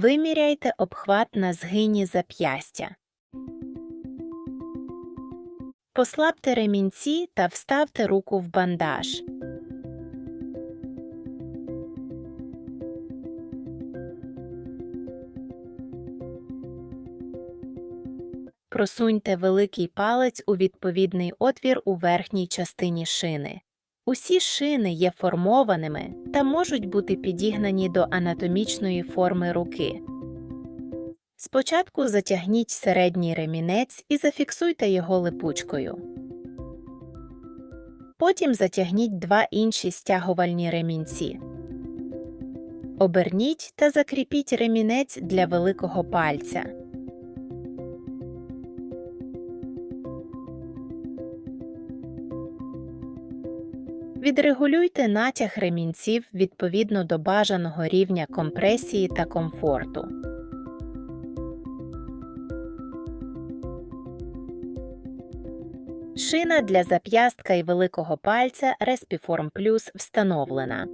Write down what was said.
Виміряйте обхват на згині зап'ястя. Послабте ремінці та вставте руку в бандаж. Просуньте великий палець у відповідний отвір у верхній частині шини. Усі шини є формованими та можуть бути підігнані до анатомічної форми руки. Спочатку затягніть середній ремінець і зафіксуйте його липучкою. Потім затягніть два інші стягувальні ремінці. Оберніть та закріпіть ремінець для великого пальця. Відрегулюйте натяг ремінців відповідно до бажаного рівня компресії та комфорту. Шина для зап'ястка і великого пальця Respiform Plus встановлена.